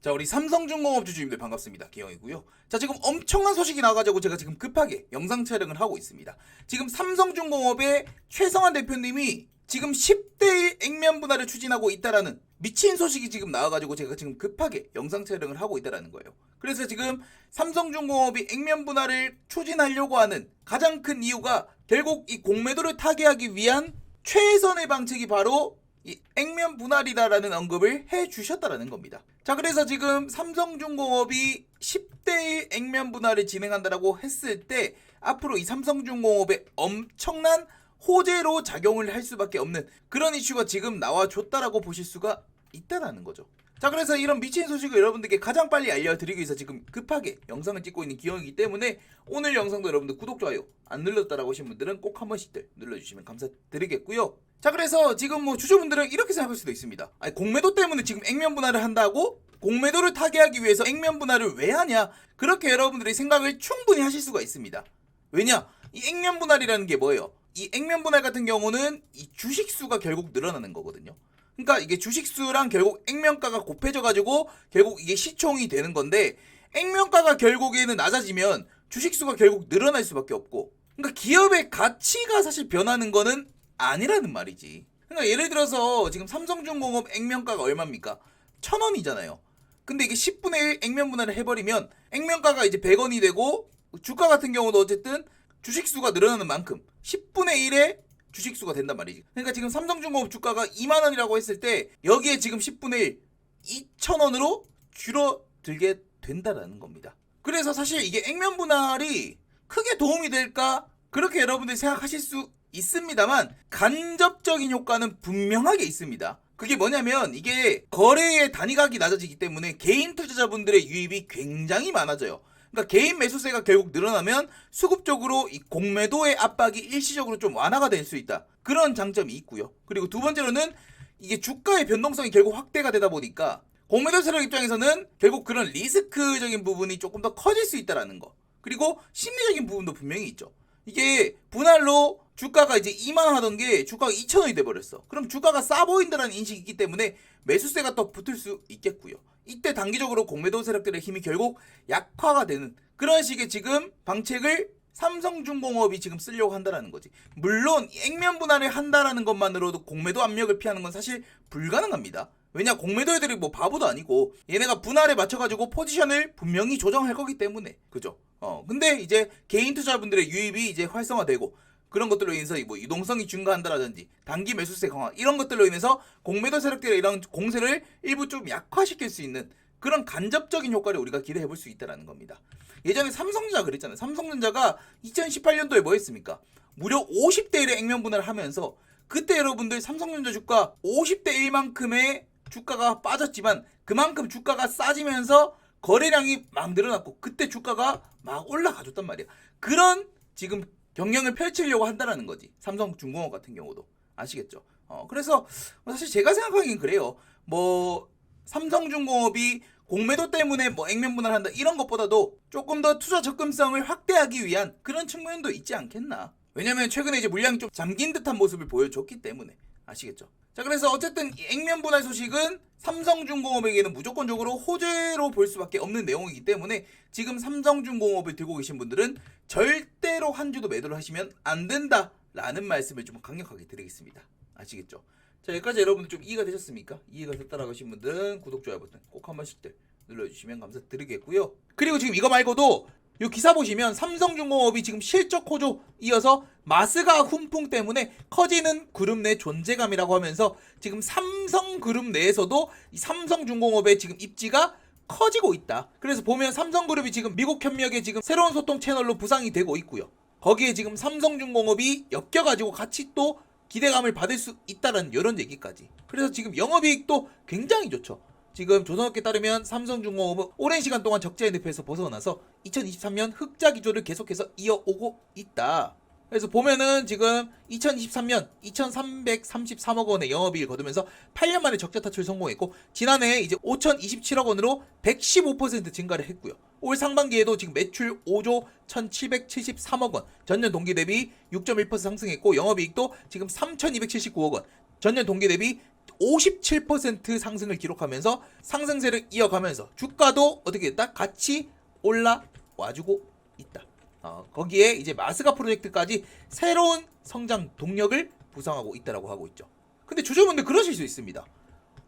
자 우리 삼성중공업 주주님들 반갑습니다. 기영이고요. 자 지금 엄청난 소식이 나와가지고 제가 지금 급하게 영상 촬영을 하고 있습니다. 지금 삼성중공업의 최성환 대표님이 지금 10대1 액면 분할을 추진하고 있다라는 미친 소식이 지금 나와가지고 제가 지금 급하게 영상 촬영을 하고 있다라는 거예요. 그래서 지금 삼성중공업이 액면 분할을 추진하려고 하는 가장 큰 이유가 결국 이 공매도를 타개하기 위한 최선의 방책이 바로 이 액면 분할이다라는 언급을 해 주셨다라는 겁니다. 자, 그래서 지금 삼성중공업이 10대1 액면 분할을 진행한다라고 했을 때 앞으로 이 삼성중공업에 엄청난 호재로 작용을 할 수밖에 없는 그런 이슈가 지금 나와줬다라고 보실 수가 있다라는 거죠. 자, 그래서 이런 미친 소식을 여러분들께 가장 빨리 알려드리기 위해서 지금 급하게 영상을 찍고 있는 기영이기 때문에 오늘 영상도 여러분들 구독, 좋아요 안 눌렀다라고 하신 분들은 꼭 한 번씩들 눌러주시면 감사드리겠고요. 자, 그래서 지금 뭐 주주분들은 이렇게 생각할 수도 있습니다. 아니, 공매도 때문에 지금 액면 분할을 한다고? 공매도를 타개하기 위해서 액면 분할을 왜 하냐? 그렇게 여러분들이 생각을 충분히 하실 수가 있습니다. 왜냐? 이 액면 분할이라는 게 뭐예요? 이 액면 분할 같은 경우는 이 주식 수가 결국 늘어나는 거거든요. 그러니까 이게 주식 수랑 결국 액면가가 곱해져 가지고 결국 이게 시총이 되는 건데 액면가가 결국에는 낮아지면 주식 수가 결국 늘어날 수밖에 없고 그러니까 기업의 가치가 사실 변하는 거는 아니라는 말이지. 그러니까 예를 들어서 지금 삼성중공업 액면가가 얼마입니까? 천 원이잖아요. 근데 이게 10분의 1 액면 분할을 해버리면 액면가가 이제 100원이 되고 주가 같은 경우도 어쨌든 주식수가 늘어나는 만큼 10분의 1의 주식수가 된단 말이지. 그러니까 지금 삼성중공업 주가가 2만 원이라고 했을 때 여기에 지금 10분의 1 2천 원으로 줄어들게 된다라는 겁니다. 그래서 사실 이게 액면 분할이 크게 도움이 될까 그렇게 여러분들이 생각하실 수 있습니다만 간접적인 효과는 분명하게 있습니다. 그게 뭐냐면 이게 거래의 단위각이 낮아지기 때문에 개인 투자자분들의 유입이 굉장히 많아져요. 그러니까 개인 매수세가 결국 늘어나면 수급적으로 이 공매도의 압박이 일시적으로 좀 완화가 될 수 있다. 그런 장점이 있고요. 그리고 두 번째로는 이게 주가의 변동성이 결국 확대가 되다 보니까 공매도 세력 입장에서는 결국 그런 리스크적인 부분이 조금 더 커질 수 있다라는 거. 그리고 심리적인 부분도 분명히 있죠. 이게 분할로 주가가 이제 2만 원 하던 게 주가가 2천 원이 돼 버렸어. 그럼 주가가 싸 보인다라는 인식이 있기 때문에 매수세가 더 붙을 수 있겠고요. 이때 단기적으로 공매도 세력들의 힘이 결국 약화가 되는 그런 식의 지금 방책을 삼성중공업이 지금 쓰려고 한다라는 거지. 물론 이 액면 분할을 한다라는 것만으로도 공매도 압력을 피하는 건 사실 불가능합니다. 왜냐 공매도 애들이 뭐 바보도 아니고 얘네가 분할에 맞춰가지고 포지션을 분명히 조정할 거기 때문에 그죠? 어 근데 이제 개인 투자분들의 유입이 이제 활성화되고 그런 것들로 인해서 뭐 유동성이 증가한다라든지 단기 매수세 강화 이런 것들로 인해서 공매도 세력들의 이런 공세를 일부 좀 약화시킬 수 있는 그런 간접적인 효과를 우리가 기대해 볼 수 있다라는 겁니다. 예전에 삼성전자 그랬잖아요. 삼성전자가 2018년도에 뭐 했습니까? 무려 50대 1의 액면 분할을 하면서 그때 여러분들 삼성전자 주가 50대 1만큼의 주가가 빠졌지만 그만큼 주가가 싸지면서 거래량이 막 늘어났고 그때 주가가 막 올라가줬단 말이야. 그런 지금 경영을 펼치려고 한다라는 거지. 삼성 중공업 같은 경우도 아시겠죠? 어 그래서 사실 제가 생각하기엔 그래요. 뭐 삼성 중공업이 공매도 때문에 뭐 액면 분할 한다 이런 것보다도 조금 더 투자 접근성을 확대하기 위한 그런 측면도 있지 않겠나. 왜냐면 최근에 이제 물량이 좀 잠긴 듯한 모습을 보여줬기 때문에 아시겠죠? 자 그래서 어쨌든 이 액면 분할 소식은 삼성중공업에게는 무조건적으로 호재로 볼 수밖에 없는 내용이기 때문에 지금 삼성중공업을 들고 계신 분들은 절대로 한 주도 매도를 하시면 안 된다라는 말씀을 좀 강력하게 드리겠습니다. 아시겠죠? 자 여기까지 여러분들 좀 이해가 되셨습니까? 이해가 됐다라고 하신 분들은 구독 좋아요 버튼 꼭 한 번씩들 눌러주시면 감사드리겠고요. 그리고 지금 이거 말고도 이 기사 보시면 삼성중공업이 지금 실적 호조 이어서 마스가 훈풍 때문에 커지는 그룹 내 존재감이라고 하면서 지금 삼성그룹 내에서도 이 삼성중공업의 지금 입지가 커지고 있다. 그래서 보면 삼성그룹이 지금 미국 협력의 지금 새로운 소통 채널로 부상이 되고 있고요. 거기에 지금 삼성중공업이 엮여가지고 같이 또 기대감을 받을 수 있다는 이런 얘기까지. 그래서 지금 영업이익도 굉장히 좋죠. 지금 조선업계 따르면 삼성중공업은 오랜 시간 동안 적자의 늪에서 벗어나서 2023년 흑자 기조를 계속해서 이어오고 있다. 그래서 보면은 지금 2023년 2,333억 원의 영업이익을 거두면서 8년 만에 적자 탈출 성공했고 지난해 이제 5,027억 원으로 115% 증가를 했고요. 올 상반기에도 지금 매출 5조 1,773억 원, 전년 동기 대비 6.1% 상승했고 영업이익도 지금 3,279억 원, 전년 동기 대비 57% 상승을 기록하면서 상승세를 이어가면서 주가도 어떻게 됐다? 같이 올라와주고 있다. 어, 거기에 이제 마스가 프로젝트까지 새로운 성장 동력을 구성하고 있다라고 하고 있죠. 근데 주주분들 그러실 수 있습니다.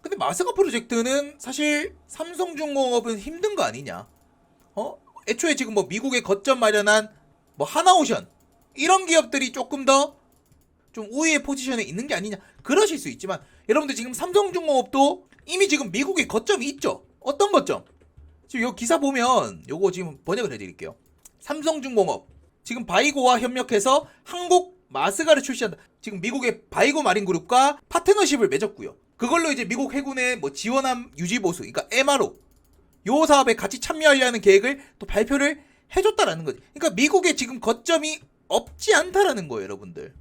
근데 마스가 프로젝트는 사실 삼성중공업은 힘든 거 아니냐? 어? 애초에 지금 뭐 미국에 거점 마련한 뭐 하나오션 이런 기업들이 조금 더 좀 우위의 포지션에 있는 게 아니냐 그러실 수 있지만 여러분들 지금 삼성중공업도 이미 지금 미국에 거점이 있죠? 어떤 거점? 지금 요 기사 보면 요거 지금 번역을 해드릴게요. 삼성중공업. 지금 바이고와 협력해서 한국 마스가를 출시한다. 지금 미국의 바이고 마린 그룹과 파트너십을 맺었고요. 그걸로 이제 미국 해군에 뭐 지원함 유지 보수 그러니까 MRO 요 사업에 같이 참여하려는 계획을 또 발표를 해줬다라는 거지. 그러니까 미국에 지금 거점이 없지 않다라는 거예요, 여러분들.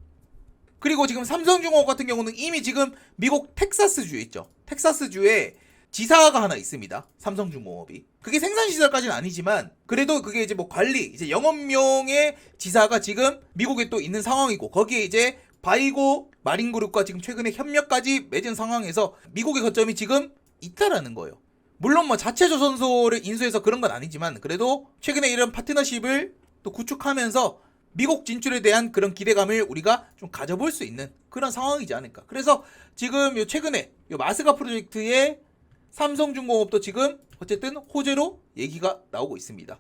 그리고 지금 삼성중공업 같은 경우는 이미 지금 미국 텍사스주에 있죠. 텍사스주에 지사가 하나 있습니다. 삼성중공업이. 그게 생산 시설까지는 아니지만 그래도 그게 이제 뭐 관리, 이제 영업용의 지사가 지금 미국에 또 있는 상황이고 거기에 이제 바이고 마린그룹과 지금 최근에 협력까지 맺은 상황에서 미국의 거점이 지금 있다라는 거예요. 물론 뭐 자체 조선소를 인수해서 그런 건 아니지만 그래도 최근에 이런 파트너십을 또 구축하면서 미국 진출에 대한 그런 기대감을 우리가 좀 가져볼 수 있는 그런 상황이지 않을까. 그래서 지금 요 최근에 요 마스가 프로젝트의 삼성중공업도 지금 어쨌든 호재로 얘기가 나오고 있습니다.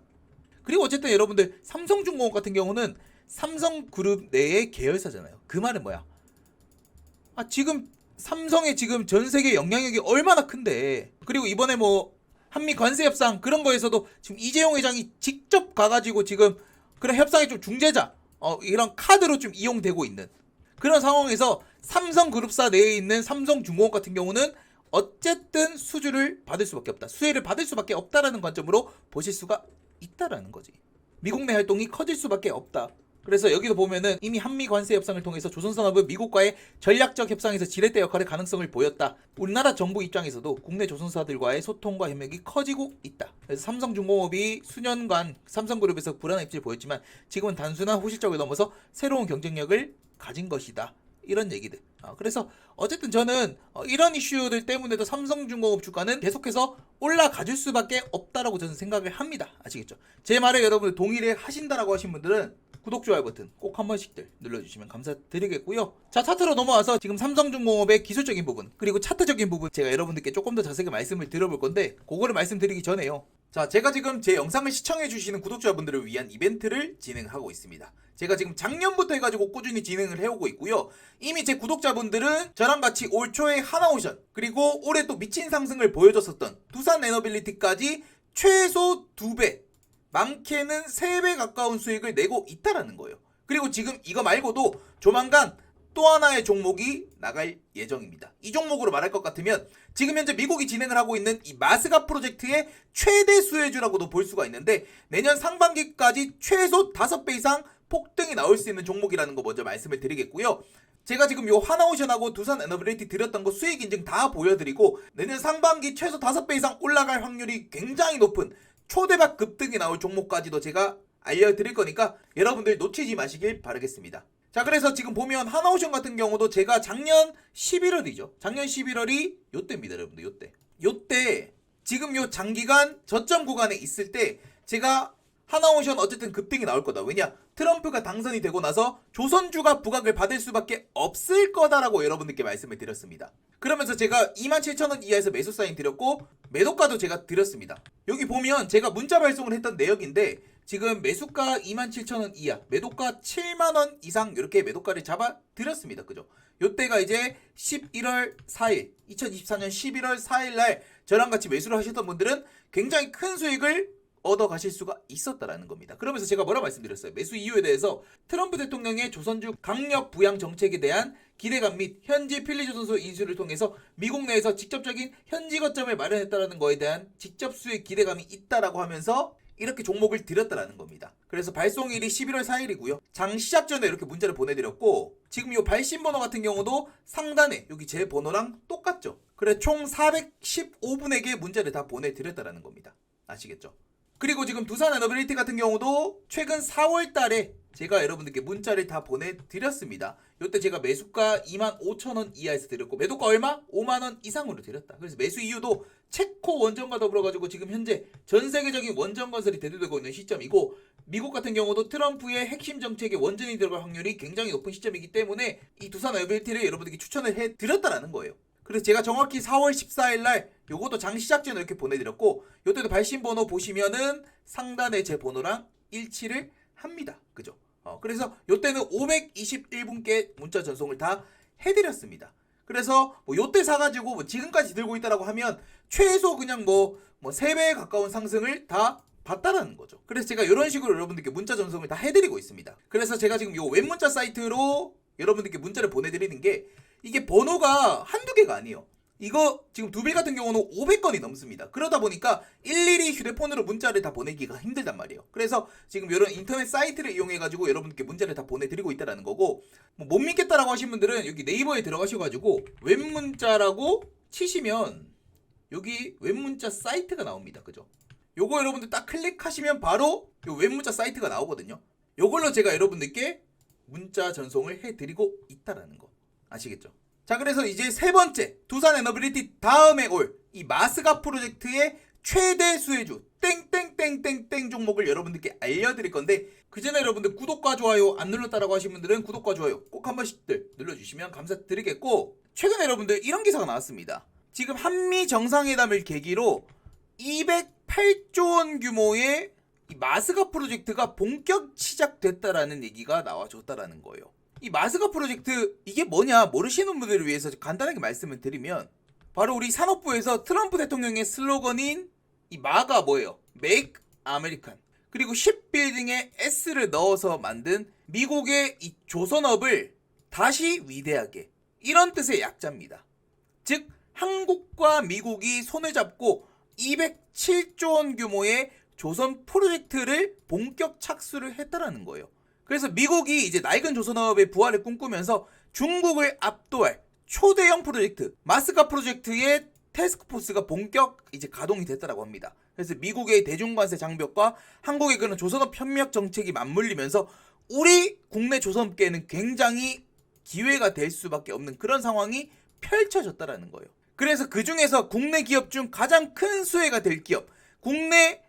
그리고 어쨌든 여러분들 삼성중공업 같은 경우는 삼성그룹 내의 계열사잖아요. 그 말은 뭐야? 아 지금 삼성의 지금 전 세계 영향력이 얼마나 큰데 그리고 이번에 뭐 한미 관세 협상 그런 거에서도 지금 이재용 회장이 직접 가가지고 지금 그런 협상의 좀 중재자 어 이런 카드로 좀 이용되고 있는 그런 상황에서 삼성그룹사 내에 있는 삼성중공업 같은 경우는 어쨌든 수주를 받을 수밖에 없다. 수혜를 받을 수밖에 없다라는 관점으로 보실 수가 있다라는 거지. 미국 내 활동이 커질 수밖에 없다 그래서 여기도 보면은 이미 한미 관세 협상을 통해서 조선 산업은 미국과의 전략적 협상에서 지렛대 역할의 가능성을 보였다. 우리나라 정부 입장에서도 국내 조선사들과의 소통과 협력이 커지고 있다. 그래서 삼성중공업이 수년간 삼성그룹에서 불안한 입지를 보였지만 지금은 단순한 호실적을 넘어서 새로운 경쟁력을 가진 것이다. 이런 얘기들. 아, 그래서 어쨌든 저는 어, 이런 이슈들 때문에도 삼성중공업 주가는 계속해서 올라가줄 수밖에 없다라고 저는 생각을 합니다. 아시겠죠? 제 말에 여러분들 동의를 하신다라고 하신 분들은 구독, 좋아요 버튼 꼭 한 번씩들 눌러주시면 감사드리겠고요. 자, 차트로 넘어와서 지금 삼성중공업의 기술적인 부분, 그리고 차트적인 부분 제가 여러분들께 조금 더 자세하게 말씀을 드려볼 건데, 그거를 말씀드리기 전에요. 자, 제가 지금 제 영상을 시청해주시는 구독자분들을 위한 이벤트를 진행하고 있습니다. 제가 지금 작년부터 해가지고 꾸준히 진행을 해오고 있고요. 이미 제 구독자분들은 저랑 같이 올 초에 하나오션, 그리고 올해 또 미친 상승을 보여줬었던 두산 에너빌리티까지 최소 2배, 많게는 3배 가까운 수익을 내고 있다라는 거예요. 그리고 지금 이거 말고도 조만간 또 하나의 종목이 나갈 예정입니다. 이 종목으로 말할 것 같으면 지금 현재 미국이 진행을 하고 있는 이 마스가 프로젝트의 최대 수혜주라고도 볼 수가 있는데 내년 상반기까지 최소 5배 이상 폭등이 나올 수 있는 종목이라는 거 먼저 말씀을 드리겠고요. 제가 지금 요 하나오션하고 두산 에너빌리티 드렸던 거 수익 인증 다 보여드리고 내년 상반기 최소 5배 이상 올라갈 확률이 굉장히 높은 초대박 급등이 나올 종목까지도 제가 알려드릴 거니까 여러분들 놓치지 마시길 바라겠습니다. 자 그래서 지금 보면 하나오션 같은 경우도 제가 작년 11월이죠. 작년 11월이 요때입니다 여러분들 요때. 요때 지금 요 장기간 저점 구간에 있을 때 제가 하나오션 어쨌든 급등이 나올 거다. 왜냐? 트럼프가 당선이 되고 나서 조선주가 부각을 받을 수밖에 없을 거다라고 여러분들께 말씀을 드렸습니다. 그러면서 제가 27,000원 이하에서 매수 사인 드렸고 매도가도 제가 드렸습니다. 여기 보면 제가 문자 발송을 했던 내역인데 지금 매수가 27,000원 이하, 매도가 7만원 이상 이렇게 매도가를 잡아 드렸습니다. 그죠? 요때가 이제 11월 4일, 2024년 11월 4일 날 저랑 같이 매수를 하셨던 분들은 굉장히 큰 수익을 얻어 가실 수가 있었다라는 겁니다. 그러면서 제가 뭐라 말씀드렸어요? 매수 이유에 대해서 트럼프 대통령의 조선주 강력 부양 정책에 대한 기대감 및 현지 필리 조선소 인수를 통해서 미국 내에서 직접적인 현지 거점을 마련했다라는 거에 대한 직접 수익 기대감이 있다라고 하면서 이렇게 종목을 드렸다라는 겁니다. 그래서 발송일이 11월 4일이고요. 장 시작 전에 이렇게 문자를 보내드렸고 지금 이 발신 번호 같은 경우도 상단에 여기 제 번호랑 똑같죠. 그래 총 415분에게 문자를 다 보내드렸다라는 겁니다. 아시겠죠? 그리고 지금 두산 에너빌리티 같은 경우도 최근 4월 달에 제가 여러분들께 문자를 다 보내드렸습니다. 요때 제가 매수가 25,000원 이하에서 드렸고 매도가 얼마? 5만 원 이상으로 드렸다. 그래서 매수 이유도 체코 원전과 더불어 가지고 지금 현재 전 세계적인 원전 건설이 대두되고 있는 시점이고 미국 같은 경우도 트럼프의 핵심 정책에 원전이 들어갈 확률이 굉장히 높은 시점이기 때문에 이 두산 에빌티를 여러분들께 추천을 해 드렸다라는 거예요. 그래서 제가 정확히 4월 14일 날 요것도 장 시작 전에 이렇게 보내드렸고 요때도 발신 번호 보시면은 상단에 제 번호랑 일치를 합니다. 그죠? 어, 그래서 요때는 521분께 문자 전송을 다 해드렸습니다. 그래서 뭐 요때 사가지고 뭐 지금까지 들고 있다라고 하면 최소 그냥 뭐, 뭐 3배에 가까운 상승을 다 봤다라는 거죠. 그래서 제가 이런 식으로 여러분들께 문자 전송을 다 해드리고 있습니다. 그래서 제가 지금 요 웹문자 사이트로 여러분들께 문자를 보내드리는 게 이게 번호가 한두 개가 아니에요. 이거 지금 두 빌 같은 경우는 500건이 넘습니다. 그러다 보니까 일일이 휴대폰으로 문자를 다 보내기가 힘들단 말이에요. 그래서 지금 이런 인터넷 사이트를 이용해 가지고 여러분께 문자를 다 보내드리고 있다라는 거고 뭐 못 믿겠다라고 하신 분들은 여기 네이버에 들어가셔가지고 웹문자라고 치시면 여기 웹문자 사이트가 나옵니다. 그죠? 요거 여러분들 딱 클릭하시면 바로 요 웹문자 사이트가 나오거든요. 요걸로 제가 여러분들께 문자 전송을 해드리고 있다라는 거 아시겠죠? 자 그래서 이제 세 번째 두산 에너빌리티 다음에 올 이 마스가 프로젝트의 최대 수혜주 땡땡땡땡땡 종목을 여러분들께 알려드릴 건데 그 전에 여러분들 구독과 좋아요 안 눌렀다라고 하신 분들은 구독과 좋아요 꼭 한 번씩들 눌러주시면 감사드리겠고 최근에 여러분들 이런 기사가 나왔습니다. 지금 한미 정상회담을 계기로 208조 원 규모의 이 마스가 프로젝트가 본격 시작됐다라는 얘기가 나와줬다라는 거예요. 이 마스가 프로젝트 이게 뭐냐 모르시는 분들을 위해서 간단하게 말씀을 드리면 바로 우리 산업부에서 트럼프 대통령의 슬로건인 이 마가 뭐예요? Make American 그리고 쉽빌딩에 S를 넣어서 만든 미국의 이 조선업을 다시 위대하게 이런 뜻의 약자입니다. 즉 한국과 미국이 손을 잡고 207조 원 규모의 조선 프로젝트를 본격 착수를 했다라는 거예요. 그래서 미국이 이제 낡은 조선업의 부활을 꿈꾸면서 중국을 압도할 초대형 프로젝트 마스카 프로젝트의 테스크포스가 본격 이제 가동이 됐다라고 합니다. 그래서 미국의 대중관세 장벽과 한국의 그런 조선업 협력 정책이 맞물리면서 우리 국내 조선업계에는 굉장히 기회가 될 수밖에 없는 그런 상황이 펼쳐졌다라는 거예요. 그래서 그 중에서 국내 기업 중 가장 큰 수혜가 될 기업, 국내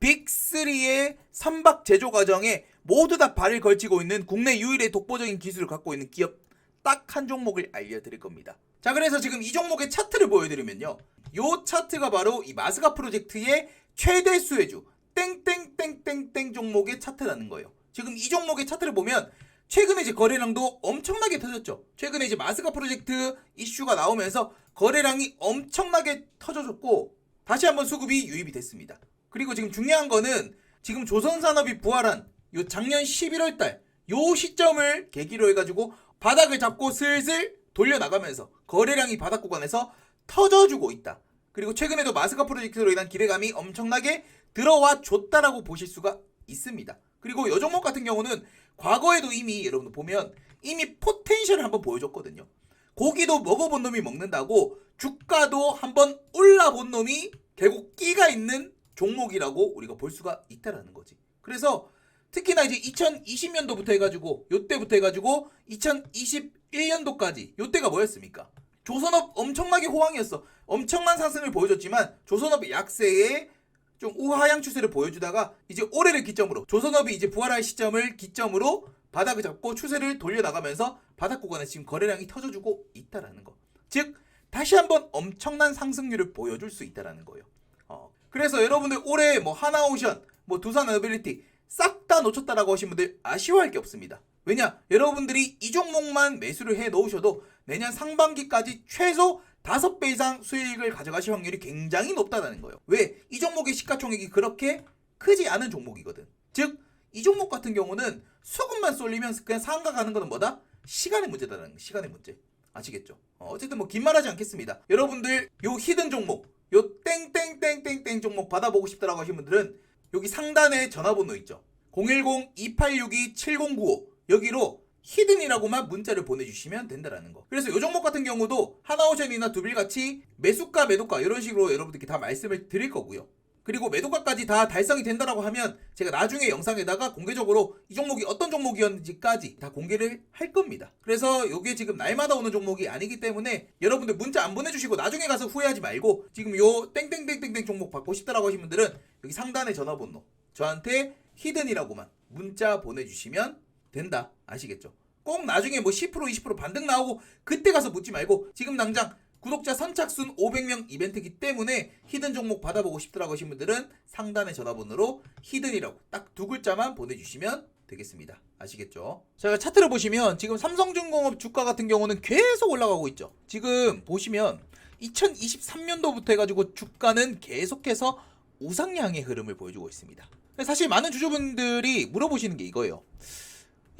빅3의 선박 제조 과정에 모두 다 발을 걸치고 있는 국내 유일의 독보적인 기술을 갖고 있는 기업 딱 한 종목을 알려드릴 겁니다. 자, 그래서 지금 이 종목의 차트를 보여드리면요. 요 차트가 바로 이 마스가 프로젝트의 최대 수혜주 땡땡땡땡땡 종목의 차트라는 거예요. 지금 이 종목의 차트를 보면 최근에 이제 거래량도 엄청나게 터졌죠. 최근에 이제 마스가 프로젝트 이슈가 나오면서 거래량이 엄청나게 터져졌고 다시 한번 수급이 유입이 됐습니다. 그리고 지금 중요한 거는 지금 조선산업이 부활한 요 작년 11월 달 요 시점을 계기로 해가지고 바닥을 잡고 슬슬 돌려나가면서 거래량이 바닥 구간에서 터져주고 있다. 그리고 최근에도 마스카 프로젝트로 인한 기대감이 엄청나게 들어와 줬다라고 보실 수가 있습니다. 그리고 요 종목 같은 경우는 과거에도 이미 여러분들 보면 이미 포텐셜을 한번 보여줬거든요. 고기도 먹어본 놈이 먹는다고 주가도 한번 올라본 놈이 결국 끼가 있는 종목이라고 우리가 볼 수가 있다라는 거지. 그래서 특히나 이제 2020년도부터 해가지고 요때부터 해가지고 2021년도까지 요때가 뭐였습니까? 조선업 엄청나게 호황이었어. 엄청난 상승을 보여줬지만 조선업의 약세에 좀 우하향 추세를 보여주다가 이제 올해를 기점으로 조선업이 이제 부활할 시점을 기점으로 바닥을 잡고 추세를 돌려나가면서 바닥 구간에 지금 거래량이 터져주고 있다라는 거. 즉 다시 한번 엄청난 상승률을 보여줄 수 있다라는 거예요. 어, 그래서 여러분들 올해 뭐 하나오션, 뭐 두산 어빌리티 싹 다 놓쳤다라고 하신 분들 아쉬워할 게 없습니다. 왜냐? 여러분들이 이 종목만 매수를 해 놓으셔도 내년 상반기까지 최소 5배 이상 수익을 가져가실 확률이 굉장히 높다는 거예요. 왜? 이 종목의 시가총액이 그렇게 크지 않은 종목이거든. 즉, 이 종목 같은 경우는 수급만 쏠리면 그냥 상가 가는 거는 뭐다? 시간의 문제다라는 거, 시간의 문제. 아시겠죠? 어, 어쨌든 뭐 긴 말하지 않겠습니다. 여러분들 요 히든 종목, 요 땡땡땡땡땡 종목 받아보고 싶다라고 하신 분들은 여기 상단에 전화번호 있죠. 010-2862-7095 여기로 히든이라고만 문자를 보내주시면 된다라는 거. 그래서 요 종목 같은 경우도 하나오션이나 두빌같이 매수가 매도가 이런 식으로 여러분들께 다 말씀을 드릴 거고요. 그리고 매도가까지 다 달성이 된다라고 하면 제가 나중에 영상에다가 공개적으로 이 종목이 어떤 종목이었는지까지 다 공개를 할 겁니다. 그래서 이게 지금 날마다 오는 종목이 아니기 때문에 여러분들 문자 안 보내주시고 나중에 가서 후회하지 말고 지금 요 땡땡땡땡땡 종목 받고 싶다라고 하신 분들은 여기 상단에 전화번호 저한테 히든이라고만 문자 보내주시면 된다 아시겠죠? 꼭 나중에 뭐 10% 20% 반등 나오고 그때 가서 묻지 말고 지금 당장 구독자 선착순 500명 이벤트이기 때문에 히든 종목 받아보고 싶더라고 하신 분들은 상단의 전화번호로 히든이라고 딱 두 글자만 보내주시면 되겠습니다. 아시겠죠? 자, 차트를 보시면 지금 삼성중공업 주가 같은 경우는 계속 올라가고 있죠. 지금 보시면 2023년도부터 해가지고 주가는 계속해서 우상향의 흐름을 보여주고 있습니다. 사실 많은 주주분들이 물어보시는 게 이거예요.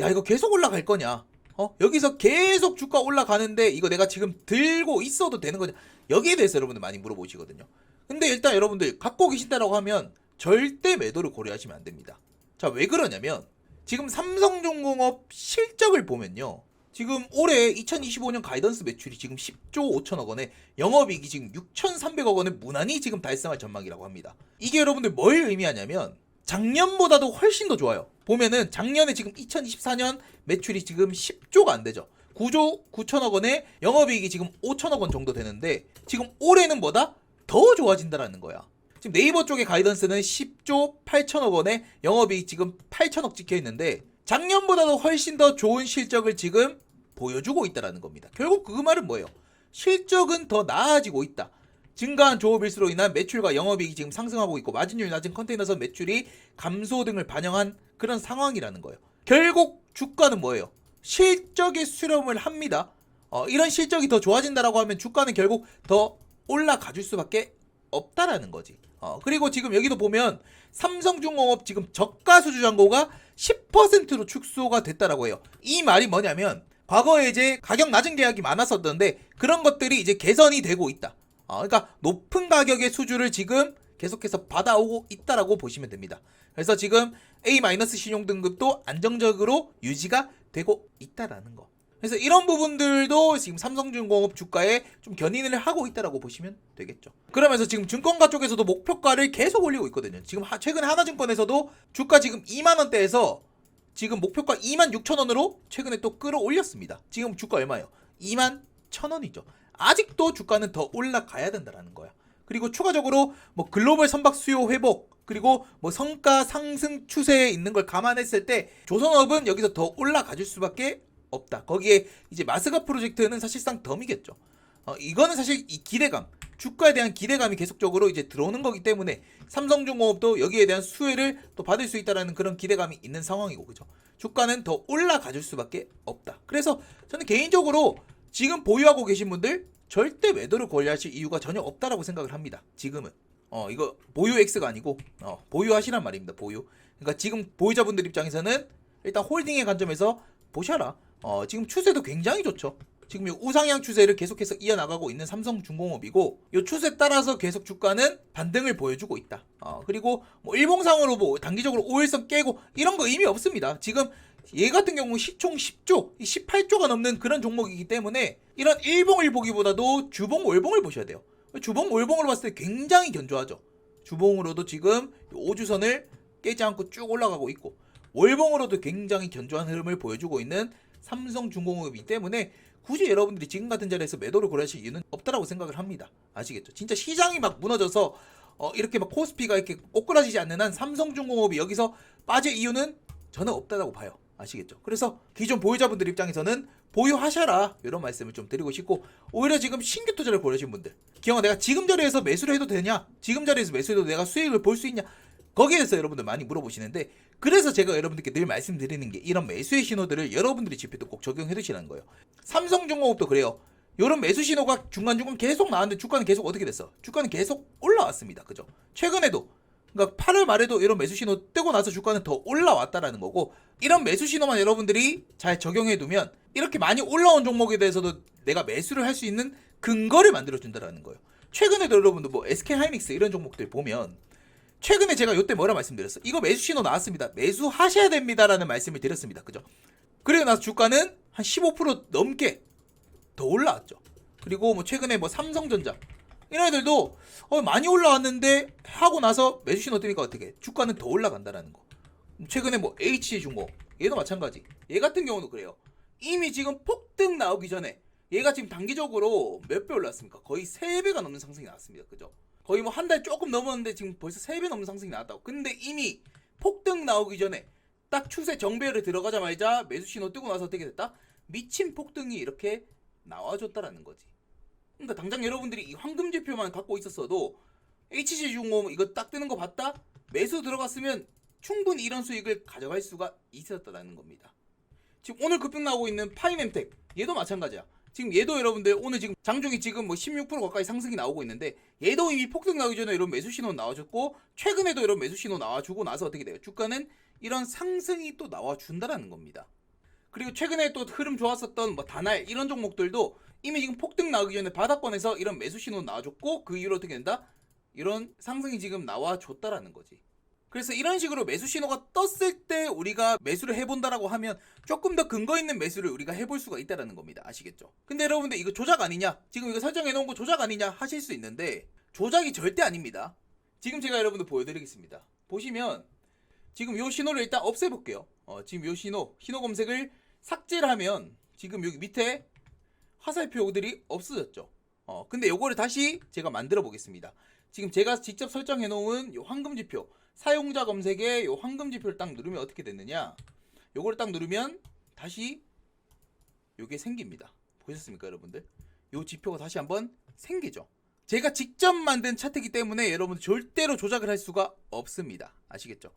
야, 이거 계속 올라갈 거냐? 어? 여기서 계속 주가 올라가는데 이거 내가 지금 들고 있어도 되는 거냐? 여기에 대해서 여러분들 많이 물어보시거든요. 근데 일단 여러분들 갖고 계신다라고 하면 절대 매도를 고려하시면 안 됩니다. 자, 왜 그러냐면 지금 삼성중공업 실적을 보면요. 지금 올해 2025년 가이던스 매출이 지금 10조 5천억 원에 영업이익이 지금 6,300억 원을 무난히 지금 달성할 전망이라고 합니다. 이게 여러분들 뭘 의미하냐면 작년보다도 훨씬 더 좋아요. 보면은 작년에 지금 2024년 매출이 지금 10조가 안 되죠. 9조 9천억 원에 영업이익이 지금 5천억 원 정도 되는데 지금 올해는 뭐다? 더 좋아진다라는 거야. 지금 네이버 쪽의 가이던스는 10조 8천억 원에 영업이익 지금 8천억 찍혀 있는데 작년보다도 훨씬 더 좋은 실적을 지금 보여주고 있다라는 겁니다. 결국 그 말은 뭐예요? 실적은 더 나아지고 있다. 증가한 조업일수로 인한 매출과 영업이익이 지금 상승하고 있고 마진율 낮은 컨테이너선 매출이 감소 등을 반영한 그런 상황이라는 거예요. 결국 주가는 뭐예요? 실적에 수렴을 합니다. 어, 이런 실적이 더 좋아진다라고 하면 주가는 결국 더 올라가 줄 수밖에 없다라는 거지. 어, 그리고 지금 여기도 보면 삼성중공업 지금 저가 수주 잔고가 10%로 축소가 됐다라고 해요. 이 말이 뭐냐면 과거에 이제 가격 낮은 계약이 많았었던데 그런 것들이 이제 개선이 되고 있다. 어, 그러니까 높은 가격의 수주를 지금 계속해서 받아오고 있다라고 보시면 됩니다. 그래서 지금 A- 신용 등급도 안정적으로 유지가 되고 있다라는 거. 그래서 이런 부분들도 지금 삼성중공업 주가에 좀 견인을 하고 있다라고 보시면 되겠죠. 그러면서 지금 증권가 쪽에서도 목표가를 계속 올리고 있거든요. 지금 하- 최근에 하나증권에서도 주가 지금 2만 원대에서 지금 목표가 2만 6천 원으로 최근에 또 끌어올렸습니다. 지금 주가 얼마예요? 2만 1천 원이죠. 아직도 주가는 더 올라가야 된다라는 거야. 그리고 추가적으로 뭐 글로벌 선박 수요 회복 그리고 뭐 성과 상승 추세에 있는 걸 감안했을 때 조선업은 여기서 더 올라가 줄 수밖에 없다. 거기에 이제 마스가 프로젝트는 사실상 덤이겠죠. 어, 이거는 사실 이 기대감, 주가에 대한 기대감이 계속적으로 이제 들어오는 거기 때문에 삼성중공업도 여기에 대한 수혜를 또 받을 수 있다라는 그런 기대감이 있는 상황이고 그죠. 주가는 더 올라가 줄 수밖에 없다. 그래서 저는 개인적으로 지금 보유하고 계신 분들 절대 매도를 권유하실 이유가 전혀 없다라고 생각을 합니다. 지금은. 어, 이거 보유 X가 아니고 어, 보유하시란 말입니다. 보유. 그러니까 지금 보유자분들 입장에서는 일단 홀딩의 관점에서 보셔라. 어, 지금 추세도 굉장히 좋죠. 지금 이 우상향 추세를 계속해서 이어나가고 있는 삼성중공업이고 이 추세 따라서 계속 주가는 반등을 보여주고 있다. 어, 그리고 뭐 일봉상으로 뭐 단기적으로 5일선 깨고 이런 거 의미 없습니다. 지금 얘 같은 경우 시총 10조, 18조가 넘는 그런 종목이기 때문에 이런 일봉을 보기보다도 주봉 월봉을 보셔야 돼요. 주봉 월봉으로 봤을 때 굉장히 견조하죠. 주봉으로도 지금 5주선을 깨지 않고 쭉 올라가고 있고 월봉으로도 굉장히 견조한 흐름을 보여주고 있는 삼성중공업이기 때문에 굳이 여러분들이 지금 같은 자리에서 매도를 고려하실 이유는 없다라고 생각을 합니다. 아시겠죠? 진짜 시장이 막 무너져서 어, 이렇게 막 코스피가 이렇게 꼬꾸라지지 않는 한 삼성중공업이 여기서 빠질 이유는 저는 없다라고 봐요. 아시겠죠? 그래서 기존 보유자분들 입장에서는 보유하셔라 이런 말씀을 좀 드리고 싶고 오히려 지금 신규 투자를 고려하신 분들 기영아 내가 지금 자리에서 매수를 해도 되냐? 지금 자리에서 매수해도 내가 수익을 볼 수 있냐? 거기에 대해서 여러분들 많이 물어보시는데 그래서 제가 여러분들께 늘 말씀드리는 게 이런 매수의 신호들을 여러분들이 집에도 꼭 적용해 두시라는 거예요. 삼성중공업도 그래요. 이런 매수 신호가 중간중간 계속 나왔는데 주가는 계속 어떻게 됐어? 주가는 계속 올라왔습니다. 그죠? 최근에도 그러니까 8월 말에도 이런 매수 신호 뜨고 나서 주가는 더 올라왔다라는 거고 이런 매수 신호만 여러분들이 잘 적용해 두면 이렇게 많이 올라온 종목에 대해서도 내가 매수를 할 수 있는 근거를 만들어 준다라는 거예요. 최근에도 여러분들 뭐 SK 하이닉스 이런 종목들 보면 최근에 제가 요때 뭐라 말씀드렸어? 이거 매수 신호 나왔습니다. 매수하셔야 됩니다라는 말씀을 드렸습니다. 그죠? 그리고 나서 주가는 한 15% 넘게 더 올라왔죠. 그리고 뭐 최근에 뭐 삼성전자 이런 애들도 어, 많이 올라왔는데 하고 나서 매수 신호 뜨니까 어떻게 주가는 더 올라간다라는 거. 최근에 뭐 H중공 얘도 마찬가지. 얘 같은 경우도 그래요. 이미 지금 폭등 나오기 전에 얘가 지금 단기적으로 몇 배 올랐습니까? 거의 3배가 넘는 상승이 나왔습니다. 그죠? 거의 뭐 한 달 조금 넘었는데 지금 벌써 3배 넘는 상승이 나왔다고. 근데 이미 폭등 나오기 전에 딱 추세 정배를 들어가자마자 매수 신호 뜨고 나서 어떻게 됐다? 미친 폭등이 이렇게 나와줬다라는 거지. 그러니까 당장 여러분들이 이 황금 지표만 갖고 있었어도 HC중공 이거 딱 뜨는 거 봤다? 매수 들어갔으면 충분히 이런 수익을 가져갈 수가 있었다는 겁니다. 지금 오늘 급등 나오고 있는 파이nem텍 얘도 마찬가지야. 지금 얘도 여러분들 오늘 지금 장중이 지금 뭐 16% 가까이 상승이 나오고 있는데 얘도 이미 폭등 나오기 전에 이런 매수 신호 나와줬고 최근에도 이런 매수 신호 나와주고 나서 어떻게 돼요? 주가는 이런 상승이 또 나와준다라는 겁니다. 그리고 최근에 또 흐름 좋았었던 뭐 다날 이런 종목들도 이미 지금 폭등 나오기 전에 바닥권에서 이런 매수 신호 나와줬고 그 이후로 어떻게 된다? 이런 상승이 지금 나와줬다라는 거지. 그래서 이런 식으로 매수 신호가 떴을 때 우리가 매수를 해본다라고 하면 조금 더 근거 있는 매수를 우리가 해볼 수가 있다라는 겁니다. 아시겠죠? 근데 여러분들 이거 조작 아니냐? 지금 이거 설정해 놓은 거 조작 아니냐 하실 수 있는데 조작이 절대 아닙니다. 지금 제가 여러분들 보여드리겠습니다. 보시면 지금 요 신호를 일단 없애볼게요. 어, 지금 요 신호 신호 검색을 삭제를 하면 지금 여기 밑에 화살표들이 없어졌죠. 어, 근데 요거를 다시 제가 만들어 보겠습니다. 지금 제가 직접 설정해 놓은 요 황금 지표 사용자 검색에 요 황금 지표를 딱 누르면 어떻게 됐느냐? 요거를 딱 누르면 다시 요게 생깁니다. 보셨습니까, 여러분들? 요 지표가 다시 한번 생기죠. 제가 직접 만든 차트이기 때문에 여러분들 절대로 조작을 할 수가 없습니다. 아시겠죠?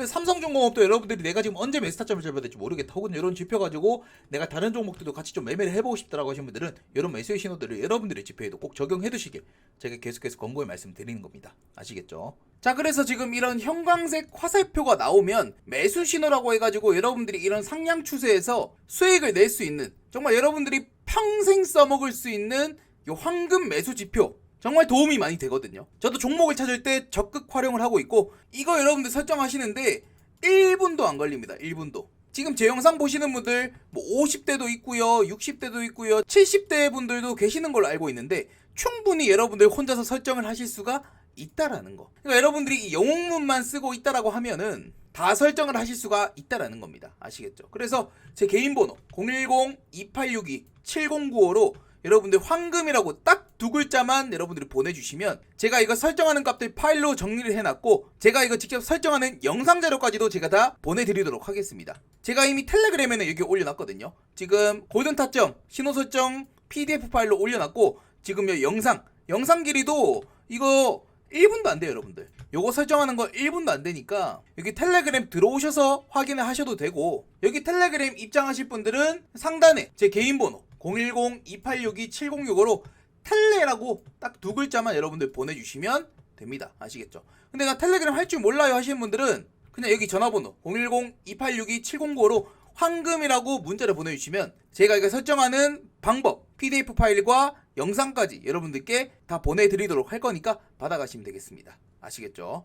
그래서 삼성중공업도 여러분들이 내가 지금 언제 매수 타점을 잡아야 될지 모르겠다. 혹은 이런 지표 가지고 내가 다른 종목들도 같이 좀 매매를 해보고 싶다라고 하시는 분들은 이런 매수의 신호들을 여러분들의 지표에도 꼭 적용해 두시길 제가 계속해서 권고의 말씀 드리는 겁니다. 아시겠죠? 자 그래서 지금 이런 형광색 화살표가 나오면 매수 신호라고 해가지고 여러분들이 이런 상향 추세에서 수익을 낼 수 있는 정말 여러분들이 평생 써먹을 수 있는 요 황금 매수 지표 정말 도움이 많이 되거든요. 저도 종목을 찾을 때 적극 활용을 하고 있고 이거 여러분들 설정하시는데 1분도 안 걸립니다. 1분도. 지금 제 영상 보시는 분들 뭐 50대도 있고요. 60대도 있고요. 70대 분들도 계시는 걸로 알고 있는데 충분히 여러분들 혼자서 설정을 하실 수가 있다라는 거. 그러니까 여러분들이 이 영웅문만 쓰고 있다라고 하면은 다 설정을 하실 수가 있다라는 겁니다. 아시겠죠? 그래서 제 개인 번호 010-2862-7095로 여러분들 황금이라고 딱 두 글자만 여러분들이 보내주시면 제가 이거 설정하는 값들 파일로 정리를 해놨고 제가 이거 직접 설정하는 영상 자료까지도 제가 다 보내드리도록 하겠습니다. 제가 이미 텔레그램에는 여기 올려놨거든요. 지금 골든 타점 신호 설정 PDF 파일로 올려놨고 지금 요 영상 영상 길이도 이거 1분도 안 돼요, 여러분들. 요거 설정하는 거 1분도 안 되니까 여기 텔레그램 들어오셔서 확인을 하셔도 되고 여기 텔레그램 입장하실 분들은 상단에 제 개인 번호 010-2862-7065로 텔레라고 딱 두 글자만 여러분들 보내주시면 됩니다. 아시겠죠? 근데 나 텔레그램 할 줄 몰라요 하시는 분들은 그냥 여기 전화번호 010-2862-7095로 황금이라고 문자를 보내주시면 제가 이거 설정하는 방법, PDF 파일과 영상까지 여러분들께 다 보내드리도록 할 거니까 받아가시면 되겠습니다. 아시겠죠?